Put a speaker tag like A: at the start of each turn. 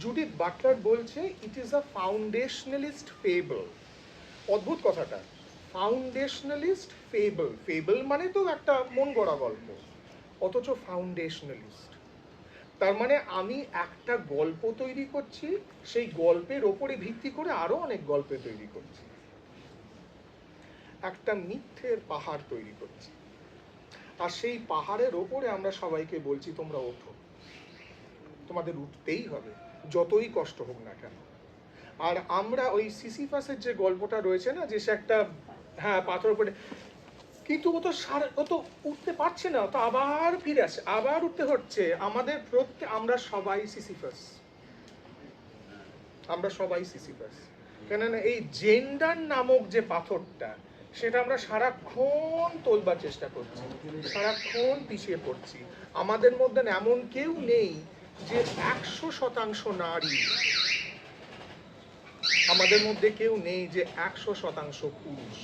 A: Judith Butler বলছে it is a ফাউন্ডেশনালিস্ট fable অদ্ভুত কথাটা। ফাউন্ডেশনালিস্ট ফেবল ফেবল মানে তো একটা মন গড়া গল্প, অথচ ফাউন্ডেশনালিস্ট তার মানে আমি একটা গল্প তৈরি করছি, সেই গল্পের ওপরে ভিত্তি করে আরও অনেক গল্পে তৈরি করছি। একটা মিথ্যের পাহাড় তৈরি করছি। আর সেই পাহাড়ের ওপরে আমরা সবাইকে বলছি, তোমরা ওঠো। তোমাদের উঠতেই হবে, যতই কষ্ট হোক না কেন। আর আমরা ওই সিসিফাসের যে গল্পটা রয়েছে না, যে সে একটা হ্যাঁ পাথর উপরে, কিন্তু ও তো সার, ও তো উঠতে পারছে না তো আবার ফিরে আসে, আবার উঠতে হচ্ছে। আমাদের প্রত্যেক, আমরা সবাই সিসিফাস আমরা সবাই সিসিফাস কেননা এই জেন্ডার নামক যে পাথরটা, সেটা আমরা সারাক্ষণ তোলবার চেষ্টা করছি, সারাক্ষণ পিছিয়ে পড়ছি। আমাদের মধ্যে এমন কেউ নেই যে একশো শতাংশ নারী আমাদের মধ্যে কেউ নেই যে একশো শতাংশ পুরুষ।